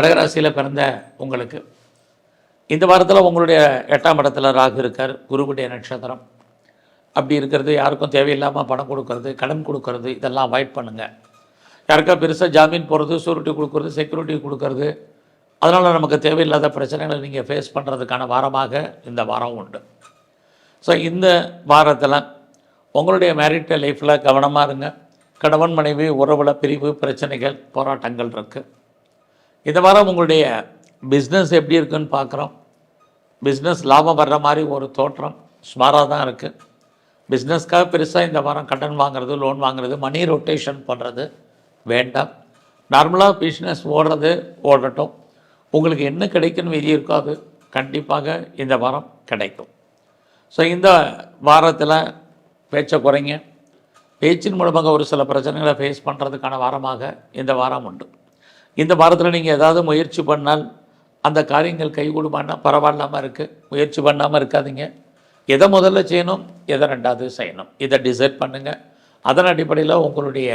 கடகராசியில் பிறந்த உங்களுக்கு. இந்த வாரத்தில் உங்களுடைய எட்டாம் இடத்துல ராகு இருக்கார். குருவுடைய நட்சத்திரம். அப்படி இருக்கிறது யாருக்கும் தேவையில்லாமல் பணம் கொடுக்கறது கடன் கொடுக்கறது இதெல்லாம் அவாய்ட் பண்ணுங்கள் யாருக்கா பெருசாக ஜாமீன் போடுறது சூரிட்டி கொடுக்கறது செக்யூரிட்டி கொடுக்கறது அதனால் நமக்கு தேவையில்லாத பிரச்சனைகளை நீங்கள் ஃபேஸ் பண்ணுறதுக்கான வாரமாக இந்த வாரம் உண்டு. ஸோ இந்த வாரத்தில் உங்களுடைய மேரிட்ட லைஃப்பில் கவனமாக இருங்க. கணவன் மனைவி உறவுல பிரிவு பிரச்சனைகள் போராட்டங்கள் இருக்குது இந்த வாரம் உங்களுடைய பிஸ்னஸ் எப்படி இருக்குன்னு பார்க்குறோம். பிஸ்னஸ் லாபம் வர்ற மாதிரி ஒரு தோற்றம் சுமாராக தான் இருக்குது பிஸ்னஸ்க்காக பெருசாக இந்த வாரம் கடன் வாங்குறது லோன் வாங்குறது மணி ரொட்டேஷன் பண்ணுறது வேண்டாம். நார்மலாக பிஸ்னஸ் ஓடுறது ஓடட்டும். உங்களுக்கு என்ன கிடைக்குன்னு விதி இருக்கோ அது கண்டிப்பாக இந்த வாரம் கிடைக்கும். ஸோ இந்த வாரத்தில் பேச்சை குறைங்க. பேச்சின் மூலமாக ஒரு சில பிரச்சனைகளை ஃபேஸ் பண்ணுறதுக்கான வாரமாக இந்த வாரம் உண்டு. இந்த வாரத்தில் நீங்கள் ஏதாவது முயற்சி பண்ணால் அந்த காரியங்கள் கைகூடுமானா பரவாயில்லாமல் இருக்குது முயற்சி பண்ணாமல் இருக்காதீங்க. எதை முதல்ல செய்யணும் எதை ரெண்டாவது செய்யணும். இதை டிசைட் பண்ணுங்கள் அதன் அடிப்படையில் உங்களுடைய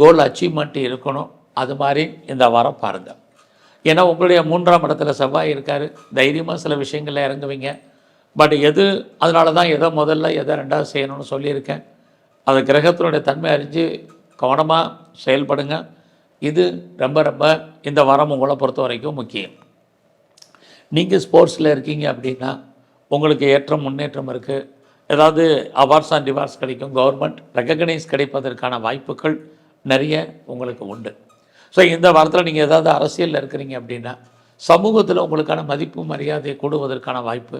கோல் அச்சீவ்மெண்ட் இருக்கணும். அது மாதிரி இந்த வாரம் பாருங்கள் ஏன்னா உங்களுடைய மூன்றாம் இடத்துல செவ்வாய் இருக்கார். தைரியமாக சில விஷயங்களில் இறங்குவீங்க. பட் எது அதனால தான் எதை முதல்ல எதை ரெண்டாவது செய்யணும்னு சொல்லியிருக்கேன். அந்த கிரகத்தினுடைய தன்மை அறிஞ்சு கவனமாக செயல்படுங்க. இது ரொம்ப ரொம்ப இந்த வாரம் உங்களை பொறுத்த வரைக்கும் முக்கியம். நீங்கள் ஸ்போர்ட்ஸில் இருக்கீங்க அப்படின்னா உங்களுக்கு ஏற்றம் முன்னேற்றம் இருக்குது ஏதாவது அவார்ட்ஸ் அண்ட் ரிவார்ட்ஸ் கிடைக்கும். கவர்மெண்ட் ரெக்கக்னைஸ் கிடைப்பதற்கான வாய்ப்புகள் நிறைய உங்களுக்கு உண்டு. ஸோ இந்த வாரத்தில் நீங்கள் ஏதாவது அரசியலில் இருக்கிறீங்க அப்படின்னா சமூகத்தில் உங்களுக்கான மதிப்பு மரியாதை கூடுவதற்கான வாய்ப்பு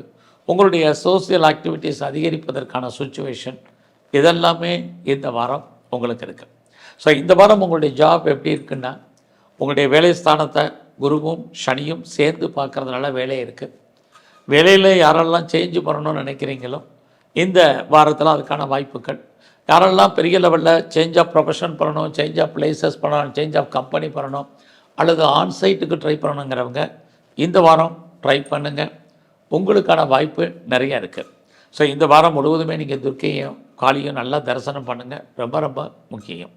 உங்களுடைய சோசியல் ஆக்டிவிட்டீஸ் அதிகரிப்பதற்கான சுச்சுவேஷன் இதெல்லாமே இந்த வாரம் உங்களுக்கு இருக்குது ஸோ இந்த வாரம் உங்களுடைய ஜாப் எப்படி இருக்குன்னா உங்களுடைய வேலை ஸ்தானத்தை குருவும் சனியும் சேர்ந்து பார்க்கறதுனால வேலை இருக்குது வேலையில் யாரெல்லாம் சேஞ்ச் பண்ணணும்னு நினைக்கிறீங்களோ இந்த வாரத்தில் அதுக்கான வாய்ப்புகள். யாரெல்லாம் பெரிய லெவலில் சேஞ்ச் ஆஃப் ப்ரொஃபஷன் பண்ணணும் சேஞ்ச் ஆஃப் பிளேசஸ் பண்ணணும் சேஞ்ச் ஆஃப் கம்பெனி பண்ணணும் அல்லது ஆன்சைட்டுக்கு ட்ரை பண்ணணுங்கிறவங்க இந்த வாரம் ட்ரை பண்ணுங்கள் உங்களுக்கான வாய்ப்பு நிறைய இருக்குது ஸோ இந்த வாரம் முழுவதுமே நீங்கள் துர்க்கையும் காளியும் நல்லா தரிசனம் பண்ணுங்கள் ரொம்ப ரொம்ப முக்கியம்.